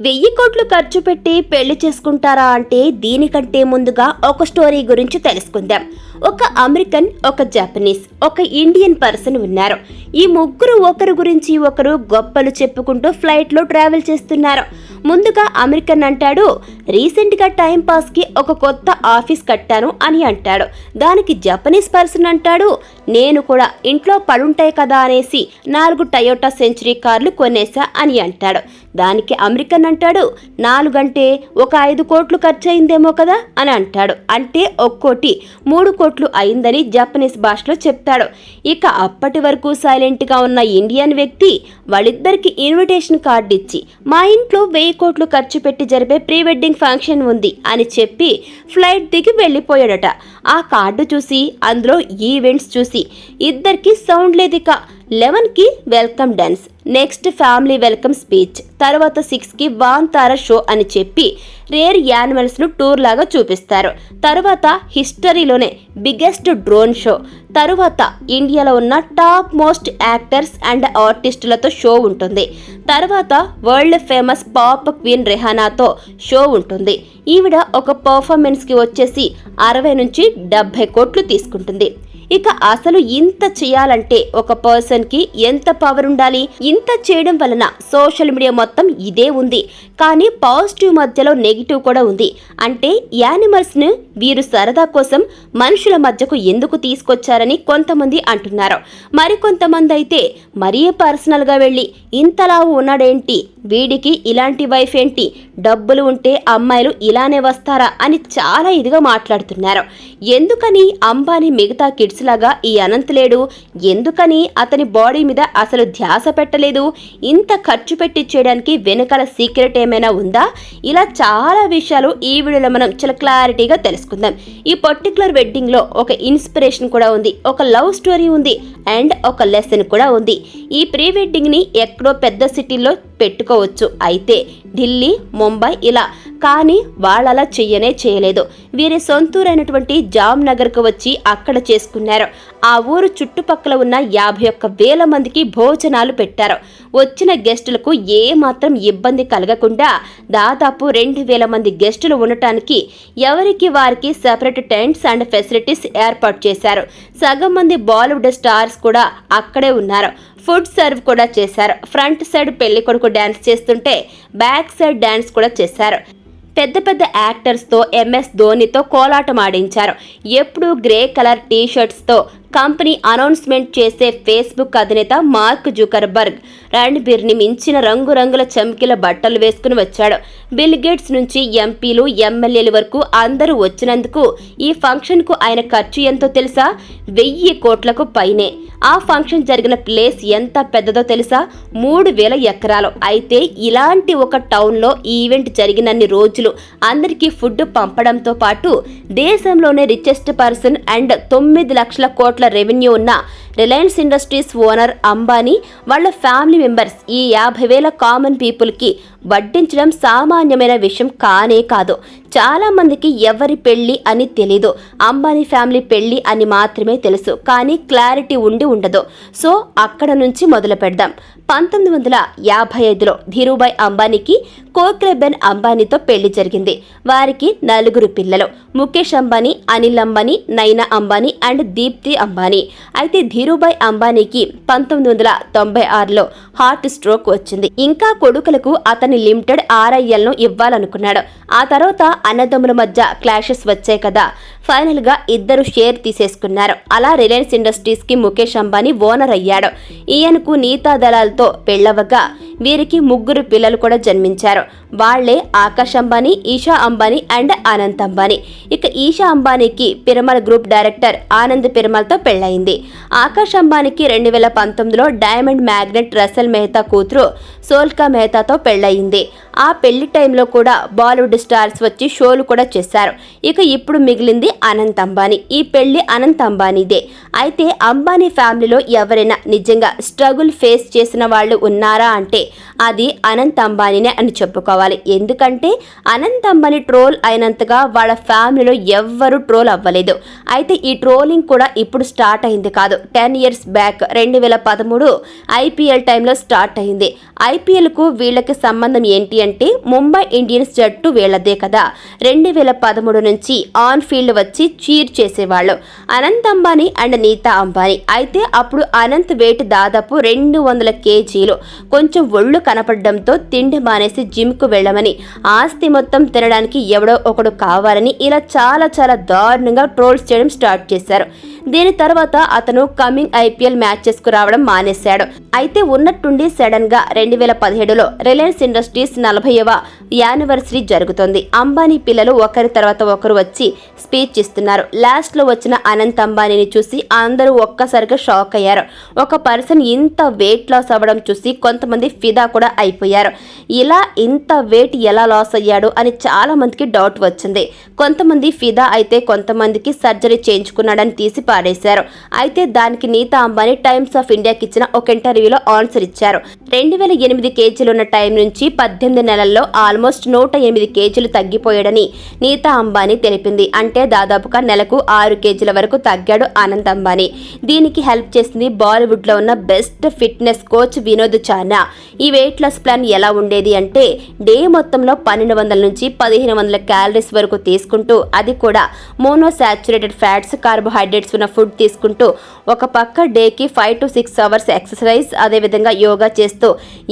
వెయ్యి కోట్లు ఖర్చు పెట్టి పెళ్ళి చేసుకుంటారా అంటే దీనికంటే ముందుగా ఒక స్టోరీ గురించి తెలుసుకుందాం. ఒక అమెరికన్ ఒక జపనీస్ ఒక ఇండియన్ పర్సన్ ఉన్నారు. ఈ ముగ్గురు ఒకరి గురించి ఒకరు గొప్పలు చెప్పుకుంటూ ఫ్లైట్లో ట్రావెల్ చేస్తున్నారు. ముందుగా అమెరికన్ అంటాడు రీసెంట్గా టైంపాస్కి ఒక కొత్త ఆఫీస్ కట్టాను అని అంటాడు. దానికి జపనీస్ పర్సన్ అంటాడు నేను కూడా ఇంట్లో పడుంటాయి కదా అనేసి నాలుగు టయోటా సెంచరీ కార్లు కొనేసా అని అంటాడు. దానికి అమెరికన్ అంటాడు నాలుగంటే ఒక ఐదు కోట్లు ఖర్చయిందేమో కదా అని అంటాడు. అంటే ఒక్కోటి మూడు కోట్లు అయిందని జపనీస్ భాషలో చెప్తాడు. ఇక అప్పటి వరకు సైలెంట్గా ఉన్న ఇండియన్ వ్యక్తి వాళ్ళిద్దరికి ఇన్విటేషన్ కార్డు ఇచ్చి మా ఇంట్లో వెయ్యి కోట్లు ఖర్చు పెట్టి జరిపే ప్రీ వెడ్డింగ్ ఫంక్షన్ ఉంది అని చెప్పి ఫ్లైట్ దిగి వెళ్ళిపోయాడట. ఆ కార్డు చూసి అందులో ఈవెంట్స్ చూసి ఇద్దరికి సౌండ్ లేదిక లెవెన్కి welcome dance next family welcome speech తర్వాత సిక్స్కి వాంతార షో అని చెప్పి రేర్ యానిమల్స్ను టూర్ లాగా చూపిస్తారు. తర్వాత హిస్టరీలోనే బిగ్గెస్ట్ డ్రోన్ షో తరువాత ఇండియాలో ఉన్న టాప్ మోస్ట్ యాక్టర్స్ అండ్ ఆర్టిస్టులతో షో ఉంటుంది. తర్వాత వరల్డ్ ఫేమస్ పాప్ క్వీన్ రెహానాతో షో ఉంటుంది. ఈవిడ ఒక పర్ఫార్మెన్స్కి వచ్చేసి అరవై నుంచి డెబ్బై కోట్లు తీసుకుంటుంది. ఇక అసలు ఇంత చేయాలంటే ఒక పర్సన్కి ఎంత పవర్ ఉండాలి? ఇంత చేయడం వలన సోషల్ మీడియా మొత్తం ఇదే ఉంది. కానీ పాజిటివ్ మధ్యలో నెగిటివ్ కూడా ఉంది. అంటే యానిమల్స్ను వీరు సరదా కోసం మనుషుల మధ్యకు ఎందుకు తీసుకొచ్చారని కొంతమంది అంటున్నారు. మరికొంతమంది అయితే మరీ పర్సనల్గా వెళ్ళి ఇంతలా ఉన్నాడేంటి? వీడికి ఇలాంటి వైఫ్ ఏంటి? డబ్బులు ఉంటే అమ్మాయిలు ఇలానే వస్తారా? అని చాలా ఇదిగా మాట్లాడుతున్నారు. ఎందుకని అంబానీ మిగతా కిడ్స్ లాగా ఈ అనంత్ లేడు. ఎందుకని? అతని బాడీ మీద అసలు ధ్యాస పెట్టలేదు. ఇంత ఖర్చు పెట్టి చేయడానికి వెనుకల సీక్రెట్ ఏమైనా ఉందా? ఇలా చాలా విషయాలు ఈ వీడియోలో మనం చాలా క్లారిటీగా తెలుసుకుందాం. ఈ పర్టికులర్ వెడ్డింగ్లో ఒక ఇన్స్పిరేషన్ కూడా ఉంది. ఒక లవ్ స్టోరీ ఉంది. అండ్ ఒక లెసన్ కూడా ఉంది. ఈ ప్రీ వెడ్డింగ్ని ఎక్కడో పెద్ద సిటీలో పెట్టుకోవచ్చు. అయితే ఢిల్లీ ముంబై ఇలా కానీ వాళ్ళలా చెయ్యనే చేయలేదు. వీరి సొంతూరైనటువంటి జామ్ నగర్కు వచ్చి అక్కడ చేసుకున్నారు. ఆ ఊరు చుట్టుపక్కల ఉన్న యాభై ఒక్క వేల మందికి భోజనాలు పెట్టారు. వచ్చిన గెస్టులకు ఏమాత్రం ఇబ్బంది కలగకుండా దాదాపు రెండు వేల మంది గెస్టులు ఉండటానికి ఎవరికి వారికి సెపరేట్ టెంట్స్ అండ్ ఫెసిలిటీస్ ఏర్పాటు చేశారు. సగం మంది బాలీవుడ్ స్టార్స్ కూడా అక్కడే ఉన్నారు. ఫుడ్ సర్వ్ కూడా చేశారు. ఫ్రంట్ సైడ్ పెళ్ళి కొడుకు డ్యాన్స్ చేస్తుంటే బ్యాక్ సైడ్ డ్యాన్స్ కూడా చేశారు. పెద్ద పెద్ద యాక్టర్స్తో ఎంఎస్ ధోనితో కోలాటం ఆడించారు ఎప్పుడూ గ్రే కలర్ టీ షర్ట్స్తో కంపెనీ అనౌన్స్మెంట్ చేసే ఫేస్బుక్ అధినేత మార్క్ జుకర్బర్గ్ రణ్బీర్ని మించిన రంగురంగుల చమ్కిల బట్టలు వేసుకుని వచ్చాడు. బిల్ గేట్స్ నుంచి ఎంపీలు ఎమ్మెల్యేల వరకు అందరూ వచ్చినందుకు ఈ ఫంక్షన్కు ఆయన ఖర్చు ఎంతో తెలుసా? వెయ్యి కోట్లకు పైనే. ఆ ఫంక్షన్ జరిగిన ప్లేస్ ఎంత పెద్దదో తెలుసా? మూడు వేల ఎకరాలు. అయితే ఇలాంటి ఒక టౌన్లో ఈవెంట్ జరిగినన్ని రోజులు అందరికీ ఫుడ్ పంపడంతో పాటు దేశంలోనే రిచెస్ట్ పర్సన్ అండ్ తొమ్మిది లక్షల కోట్ల రెవెన్యూ ఉన్న రిలయన్స్ ఇండస్ట్రీస్ ఓనర్ అంబానీ వాళ్ళ ఫ్యామిలీ మెంబర్స్ ఈ యాభై వేల కామన్ పీపుల్కి వడ్డించడం సామాన్యమైన విషయం కానే కాదు. చాలా మందికి ఎవరి పెళ్ళి అని తెలీదు. అంబానీ ఫ్యామిలీ పెళ్ళి అని మాత్రమే తెలుసు. కానీ క్లారిటీ ఉండి ఉండదు. సో అక్కడ నుంచి మొదలు పెడదాం. పంతొమ్మిది వందల యాభై ఐదులో ధీరుభాయ్ అంబానీకి కోక్రెబెన్ అంబానీతో పెళ్ళి జరిగింది. వారికి నలుగురు పిల్లలు. ముఖేష్ అంబానీ అనిల్ అంబానీ నైనా అంబానీ అండ్ దీప్తి అంబానీ. అయితే ధీరుభాయ్ అంబానీకి పంతొమ్మిది వందల తొంభై ఆరులో హార్ట్ స్ట్రోక్ వచ్చింది. ఇంకా కొడుకులకు అతని లిమిటెడ్ ఆర్ఐఎల్ను ఇవ్వాలనుకున్నాడు. ఆ తర్వాత అన్నదమ్ముల మధ్య క్లాషెస్ వచ్చాయి కదా. ఫైనల్గా ఇద్దరు షేర్ తీసేసుకున్నారు. అలా రిలయన్స్ ఇండస్ట్రీస్కి ముఖేష్ అంబానీ ఓనర్ అయ్యాడు. ఈయనకు నీతా దళాలతో పెళ్ళవగా వీరికి ముగ్గురు పిల్లలు కూడా జన్మించారు. వాళ్ళే ఆకాష్ అంబానీ ఈషా అంబానీ అండ్ అనంత్ అంబానీ. ఇక ఈషా అంబానీకి పిరమల్ గ్రూప్ డైరెక్టర్ ఆనంద్ పిరమల్తో పెళ్ళయింది. ఆకాష్ అంబానీకి రెండు వేల పంతొమ్మిదిలో డైమండ్ మ్యాగ్నెట్ రసల్ మెహతా కూతురు సోల్కా మెహతాతో పెళ్ళయింది. ఆ పెళ్ళి టైంలో కూడా బాలీవుడ్ స్టార్స్ వచ్చి షోలు కూడా చేశారు. ఇక ఇప్పుడు మిగిలింది అనంత్ అంబానీ. ఈ పెళ్ళి అనంత్ అంబానీదే. అయితే అంబానీ ఫ్యామిలీలో ఎవరైనా నిజంగా స్ట్రగుల్ ఫేస్ చేసిన వాళ్ళు ఉన్నారా అంటే అది అనంత్ అంబానీనే అని చెప్పుకోవాలి. ఎందుకంటే అనంత్ అంబానీ ట్రోల్ అయినంతగా వాళ్ళ ఫ్యామిలీలో ఎవ్వరూ ట్రోల్ అవ్వలేదు. అయితే ఈ ట్రోలింగ్ కూడా ఇప్పుడు స్టార్ట్ అయింది కాదు. టెన్ ఇయర్స్ బ్యాక్ రెండు వేల పదమూడు ఐపీఎల్ టైంలో స్టార్ట్ అయింది. ఐపీఎల్కు వీళ్ళకి సంబంధం ఏంటి అంటే ముంబై ఇండియన్స్ జట్టు వీళ్ళదే కదా. రెండు వేల పదమూడు నుంచి ఆన్ ఫీల్డ్ వచ్చి చీర్ చేసేవాళ్ళు. అనంత్ అంబానీ అండ్ నీతా అంబానీ. అయితే అప్పుడు అనంత్ వెయిట్ దాదాపు రెండు వందల కేజీలు. కొంచెం ఒళ్ళు కనపడడంతో తిండి మానేసి జిమ్కు వెళ్ళమని. ఆస్తి మొత్తం తినడానికి ఎవడో ఒకడు కావాలని ఇలా చాలా చాలా దారుణంగా ట్రోల్స్ చేయడం స్టార్ట్ చేశారు. దీని తర్వాత అతను కమింగ్ ఐపీఎల్ మ్యాచెస్కు రావడం మానేశాడు. అయితే ఉన్నట్టుండి సడన్గా రెండు వేల పదిహేడులో రిలయన్స్ ఇండస్ట్రీస్ నలభైవ యానివర్సరీ జరుగుతోంది. అంబానీ పిల్లలు ఒకరి తర్వాత ఒకరు వచ్చి స్పీచ్ ఇస్తున్నారు. లాస్ట్లో వచ్చిన అనంత్ అంబానీని చూసి అందరూ ఒక్కసారిగా షాక్ అయ్యారు. ఒక పర్సన్ ఇంత వెయిట్ లాస్ అవ్వడం చూసి కొంతమంది ఫిదా కూడా అయిపోయారు. ఇలా ఇంత వెయిట్ ఎలా లాస్ అయ్యాడు అని చాలా మందికి డౌట్ వచ్చింది. కొంతమంది ఫిదా అయితే కొంతమందికి సర్జరీ చేయించుకున్నాడని తీసి పాడేశారు అయితే దానికి నీతా అంబానీ టైమ్స్ ఆఫ్ ఇండియాకి ఇచ్చిన ఒక ఇంటర్వ్యూలో ఆన్సర్ ఇచ్చారు. రెండు వేల ఎనిమిది కేజీలున్న టైం నుంచి పద్దెనిమిది నెలల్లో ఆల్మోస్ట్ నూట ఎనిమిది కేజీలు తగ్గిపోయాడని నీతా అంబానీ తెలిపింది. అంటే దాదాపుగా నెలకు ఆరు కేజీల వరకు తగ్గాడు ఆనంద్ అంబానీ. దీనికి హెల్ప్ చేసింది బాలీవుడ్లో ఉన్న బెస్ట్ ఫిట్నెస్ కోచ్ వినోద్ చానా. ఈ వెయిట్ లాస్ ప్లాన్ ఎలా ఉండేది అంటే డే మొత్తంలో పన్నెండు వందల నుంచి పదిహేను వందల క్యాలరీస్ వరకు తీసుకుంటూ అది కూడా మోనోసాచురేటెడ్ ఫ్యాట్స్ కార్బోహైడ్రేట్స్ ఉన్న ఫుడ్ తీసుకుంటూ ఒక పక్క డేకి five to six hours exercise అదేవిధంగా యోగా చేస్తూ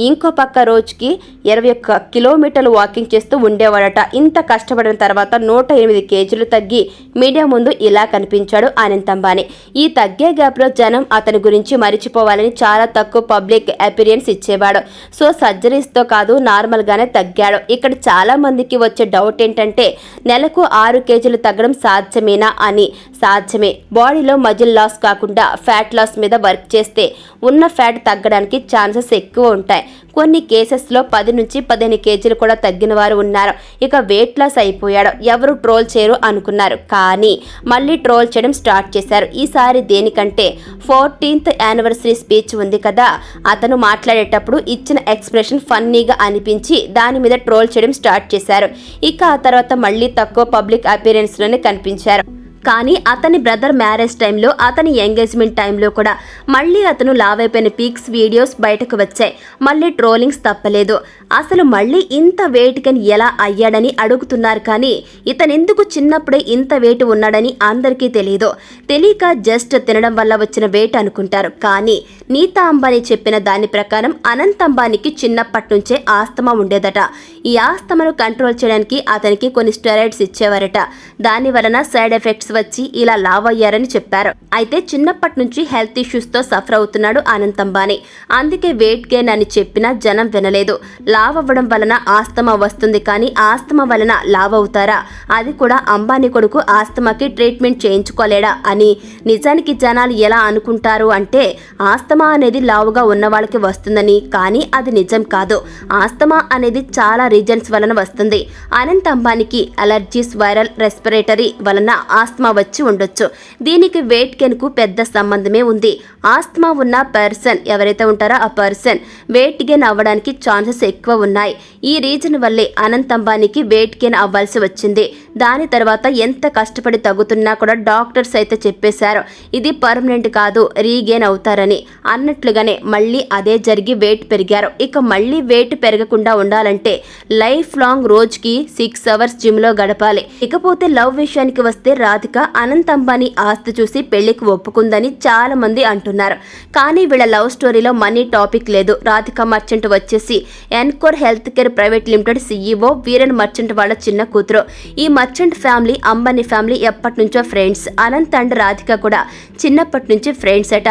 ఇంకో పక్క రోజుకి ఇరవై ఒక్క కిలోమీటర్లు వాకింగ్ చేస్తూ ఉండేవాడట. ఇంత కష్టపడిన తర్వాత నూట ఎనిమిది కేజీలు తగ్గి మీడియా ముందు ఇలా కనిపించాడు అనంత్ అంబానీ. ఈ తగ్గే గ్యాప్లో జనం అతని గురించి మరిచిపోవాలని చాలా తక్కువ పబ్లిక్ అపీరియన్స్ ఇచ్చేవాడు. సో సర్జరీస్తో కాదు నార్మల్గానే తగ్గాడు. ఇక్కడ చాలా మందికి వచ్చే డౌట్ ఏంటంటే నెలకు ఆరు కేజీలు తగ్గడం సాధ్యమేనా అని. సాధ్యమే. బాడీలో మజిల్ లాస్ కాకుండా ఫ్యాట్ లాస్ మీద వర్క్ చేస్తే ఉన్న ఫ్యాట్ తగ్గడానికి ఛాన్సెస్ ఎక్కువ ఉంటాయి. కొన్ని కేసెస్లో పది నుంచి పదిహేను కేజీలు కూడా తగ్గిన వారు ఉన్నారు. ఇక వెయిట్ లాస్ అయిపోయాడు. ఎవరు ట్రోల్ చేయరు అనుకున్నారు. కానీ మళ్ళీ ట్రోల్ చేయడం స్టార్ట్ చేశారు. ఈసారి దేనికంటే ఫోర్టీన్త్ యానివర్సరీ స్పీచ్ ఉంది కదా. అతను మాట్లాడేటప్పుడు ఇచ్చిన ఎక్స్ప్రెషన్ ఫన్నీగా అనిపించి దాని మీద ట్రోల్ చేయడం స్టార్ట్ చేశారు. ఇక ఆ తర్వాత మళ్ళీ తక్కువ పబ్లిక్ అపీరెన్స్లోనే కనిపించారు. కానీ అతని బ్రదర్ మ్యారేజ్ టైంలో అతని ఎంగేజ్మెంట్ టైంలో కూడా మళ్ళీ అతను లావైపోయిన పీక్స్ వీడియోస్ బయటకు వచ్చాయి. మళ్ళీ ట్రోలింగ్స్ తప్పలేదు. అసలు మళ్ళీ ఇంత వెయిట్కని ఎలా అయ్యాడని అడుగుతున్నారు కానీ ఇతనెందుకు చిన్నప్పుడే ఇంత వెయిట్ ఉన్నాడని అందరికీ తెలియదు తెలియక జస్ట్ తినడం వల్ల వచ్చిన వెయిట్ అనుకుంటారు. కానీ నీతా అంబానీ చెప్పిన దాని ప్రకారం అనంత్ అంబానీకి చిన్నప్పటి నుంచే ఆస్తమా ఉండేదట. ఈ ఆస్తమను కంట్రోల్ చేయడానికి అతనికి కొన్ని స్టెరాయిడ్స్ ఇచ్చేవారట. దాని వలన సైడ్ ఎఫెక్ట్స్ వచ్చి ఇలా లావ్ అయ్యారని చెప్పారు. అయితే చిన్నప్పటి నుంచి హెల్త్ ఇష్యూస్తో సఫర్ అవుతున్నాడు అనంత్ అంబానీ. అందుకే వెయిట్ గెయిన్ అని చెప్పినా జనం వినలేదు. లావ్ అవ్వడం వలన ఆస్తమా వస్తుంది కానీ ఆస్తమా వలన లావ్ అవుతారా అది కూడా అంబానీ కొడుకు ఆస్తమాకి ట్రీట్మెంట్ చేయించుకోలేడా అని. నిజానికి జనాలు ఎలా అనుకుంటారు అంటే ఆస్తమా అనేది లావుగా ఉన్న వాళ్ళకి వస్తుందని కానీ అది నిజం కాదు. ఆస్తమా అనేది చాలా రీజన్స్ వలన వస్తుంది. అనంత్ అంబానీకి అలర్జీస్ వైరల్ రెస్పిరేటరీ వలన ఆస్తమా వచ్చి ఉండొచ్చు. దీనికి వెయిట్ గెయిన్కు పెద్ద సంబంధమే ఉంది. ఆస్తమా ఉన్న పర్సన్ ఎవరైతే ఉంటారో ఆ పర్సన్ వెయిట్ గెయిన్ అవ్వడానికి ఛాన్సెస్ ఎక్కువ ఉన్నాయి. ఈ రీజన్ వల్లే అనంత్ అంబానీకి వెయిట్ గెయిన్ అవ్వాల్సి వచ్చింది. దాని తర్వాత ఎంత కష్టపడి తగ్గుతున్నా కూడా డాక్టర్స్ అయితే చెప్పేశారు ఇది పర్మనెంట్ కాదు రీగెయిన్ అవుతారని. అన్నట్లుగానే మళ్ళీ అదే జరిగి వెయిట్ పెరిగారు. ఇక మళ్ళీ వెయిట్ పెరగకుండా ఉండాలంటే లైఫ్ లాంగ్ రోజుకి సిక్స్ అవర్స్ జిమ్లో గడపాలి. ఇకపోతే లవ్ విషయానికి వస్తే రాధిక అనంత్ అంబానీ ఆస్తి చూసి పెళ్ళికి ఒప్పుకుందని చాలా మంది అంటున్నారు. కానీ వీళ్ళ లవ్ స్టోరీలో మనీ టాపిక్ లేదు. రాధిక మర్చెంట్ వచ్చేసి Encore health care private limited CEO Viren Merchant వాళ్ళ చిన్న కూతురు. ఈ మర్చెంట్ ఫ్యామిలీ అంబానీ ఫ్యామిలీ ఎప్పటి నుంచో ఫ్రెండ్స్. అనంత్ అండ్ రాధిక కూడా చిన్నప్పటి నుంచి ఫ్రెండ్స్ అట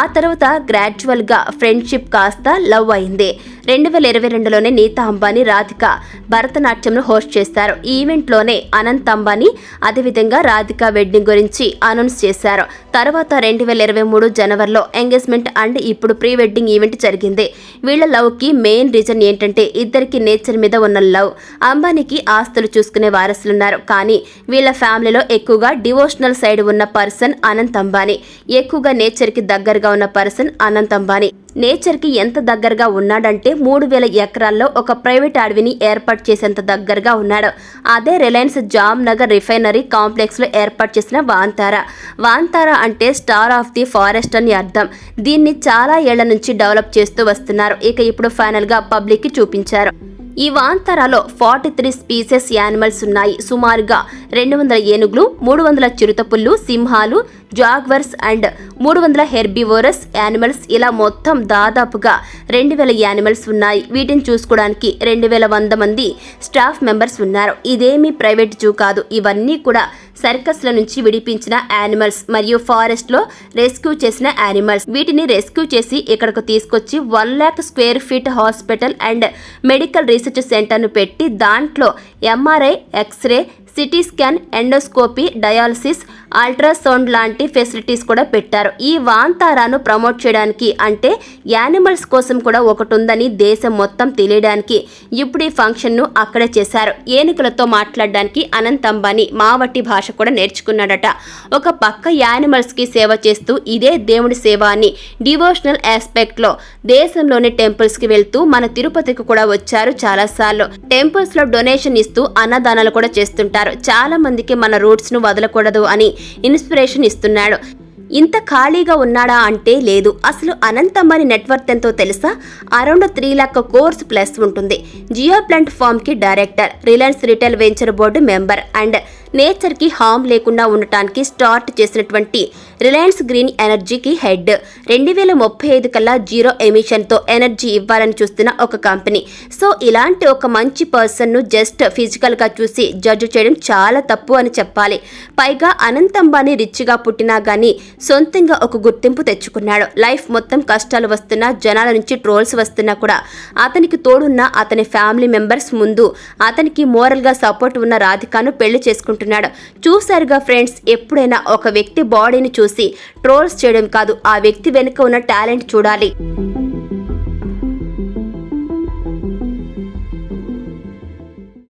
ఆ తర్వాత గ్రాడ్యువల్గా ఫ్రెండ్షిప్ కాస్త లవ్ అయింది. రెండు వేల ఇరవై రెండులోనే నీతా అంబానీ రాధిక భరతనాట్యంను హోస్ట్ చేస్తారు ఈ ఈవెంట్లోనే అనంత్ అంబానీ అదేవిధంగా రాధిక వెడ్డింగ్ గురించి అనౌన్స్ చేశారు. తర్వాత రెండు వేల ఇరవై మూడు జనవరిలో ఎంగేజ్మెంట్ అండ్ ఇప్పుడు ప్రీ వెడ్డింగ్ ఈవెంట్ జరిగింది. వీళ్ళ లవ్కి మెయిన్ రీజన్ ఏంటంటే ఇద్దరికి నేచర్ మీద ఉన్న లవ్. అంబానీకి ఆస్తులు చూసుకునే వారసులున్నారు కానీ వీళ్ళ ఫ్యామిలీలో ఎక్కువగా డివోషనల్ సైడ్ ఉన్న పర్సన్ అనంత్ అంబానీ. ఎక్కువగా నేచర్కి దగ్గరగా ఉన్న పర్సన్ అనంత్ అంబానీ. నేచర్కి ఎంత దగ్గరగా ఉన్నాడంటే మూడు వేల ఎకరాల్లో ఒక ప్రైవేట్ అడవిని ఏర్పాటు చేసేంత దగ్గరగా ఉన్నాడు. అదే రిలయన్స్ జామ్ నగర్ రిఫైనరీ కాంప్లెక్స్లో ఏర్పాటు చేసిన వాంతారా. వాంతారా అంటే స్టార్ ఆఫ్ ది ఫారెస్ట్ అని అర్థం. దీన్ని చాలా ఏళ్ళ నుంచి డెవలప్ చేస్తూ వస్తున్నారు. ఇక ఇప్పుడు ఫైనల్గా పబ్లిక్కి చూపించారు. ఈ వాంతరాలో ఫార్టీ త్రీ స్పీసెస్ యానిమల్స్ ఉన్నాయి. సుమారుగా రెండు వందల ఏనుగులు మూడు వందల చిరుతపుళ్ళు సింహాలు జాగ్వర్స్ అండ్ మూడు వందల హెర్బివోరస్ యానిమల్స్ ఇలా మొత్తం దాదాపుగా రెండు వేల యానిమల్స్ ఉన్నాయి. వీటిని చూసుకోవడానికి రెండు వేల వంద మంది స్టాఫ్ మెంబర్స్ ఉన్నారు. ఇదేమీ ప్రైవేట్ జూ కాదు. ఇవన్నీ కూడా సర్కస్ల నుంచి విడిపించిన యానిమల్స్ మరియు ఫారెస్ట్లో రెస్క్యూ చేసిన యానిమల్స్. వీటిని రెస్క్యూ చేసి ఇక్కడకు తీసుకొచ్చి one lakh square feet hospital and medical research సెంటర్ను పెట్టి దాంట్లో MRI X ray CT scan endoscopy dialysis ultrasound లాంటి ఫెసిలిటీస్ కూడా పెట్టారు. ఈ వాంతారాను ప్రమోట్ చేయడానికి అంటే యానిమల్స్ కోసం కూడా ఒకటి ఉందని దేశం మొత్తం తెలియడానికి ఇప్పుడు ఈ ఫంక్షన్ను అక్కడే చేశారు. ఏనుగులతో మాట్లాడడానికి అనంత్ అంబానీ మావట్టి భాష కూడా నేర్చుకున్నాడట. ఒక పక్క యానిమల్స్కి సేవ చేస్తూ ఇదే దేవుడి సేవ అని డివోషనల్ ఆస్పెక్ట్లో దేశంలోని టెంపుల్స్కి వెళ్తూ మన తిరుపతికి కూడా వచ్చారు చాలాసార్లు. టెంపుల్స్లో డొనేషన్ ఇస్తూ అన్నదానాలు కూడా చేస్తుంటారు. చాలా మందికి మన రూట్స్ను వదలకూడదు అని ఇన్స్పిరేషన్ ఇస్తున్నాడు ఇంత ఖాళీగా ఉన్నాడా అంటే లేదు. అసలు అనంతమ్మని నెట్వర్క్ ఎంతో తెలుసా? Around three lakh crores plus ఉంటుంది. Jio plant ఫామ్కి director Reliance retail venture board member and నేచర్కి హామ్ లేకుండా ఉండటానికి స్టార్ట్ చేసినటువంటి రిలయన్స్ గ్రీన్ ఎనర్జీకి హెడ్. రెండు వేల ముప్పై ఐదు కల్లా జీరో ఎమిషన్తో ఎనర్జీ ఇవ్వాలని చూస్తున్న ఒక కంపెనీ. సో ఇలాంటి ఒక మంచి పర్సన్ను జస్ట్ ఫిజికల్గా చూసి జడ్జ్ చేయడం చాలా తప్పు అని చెప్పాలి. పైగా అనంత్ అంబానీ రిచ్గా పుట్టినా కానీ సొంతంగా ఒక గుర్తింపు తెచ్చుకున్నాడు. లైఫ్ మొత్తం కష్టాలు వస్తున్నా జనాల నుంచి ట్రోల్స్ వస్తున్నా కూడా అతనికి తోడున్న అతని ఫ్యామిలీ మెంబర్స్ ముందు అతనికి మోరల్గా సపోర్ట్ ఉన్న రాధికాను పెళ్ళి చేసుకుంటున్నాడు చూశారుగా ఫ్రెండ్స్ ఎప్పుడైనా ఒక వ్యక్తి బాడీని చూసి ట్రోల్స్ చేయడం కాదు ఆ వ్యక్తి వెనుక ఉన్న టాలెంట్ చూడాలి.